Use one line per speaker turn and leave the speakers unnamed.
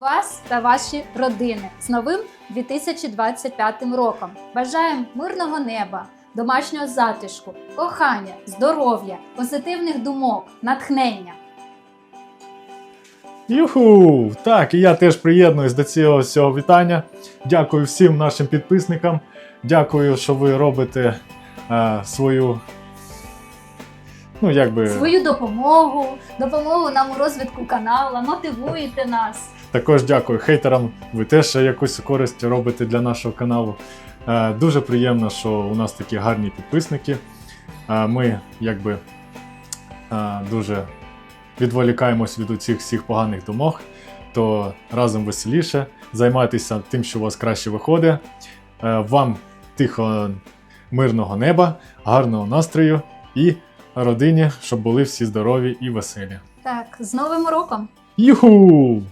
вас та ваші родини з новим 2025 роком. Бажаємо мирного неба, домашнього затишку, кохання, здоров'я, позитивних думок, натхнення.
Юху! Так, і я теж приєднуюсь до цього всього вітання. Дякую всім нашим підписникам. Дякую, що ви робите е, свою. Ну, якби
Свою допомогу, допомогу нам у розвитку каналу, мотивуєте нас.
також дякую хейтерам. Ви теж якусь користь робите для нашого каналу. Е, дуже приємно, що у нас такі гарні підписники. Е, ми якби е, дуже відволікаємось від усіх всіх поганих думок, то разом веселіше. Займайтеся тим, що у вас краще виходить. Е, Вам тихо, мирного неба, гарного настрою і родині, щоб були всі здорові і веселі.
Так, з Новим роком!
Юху!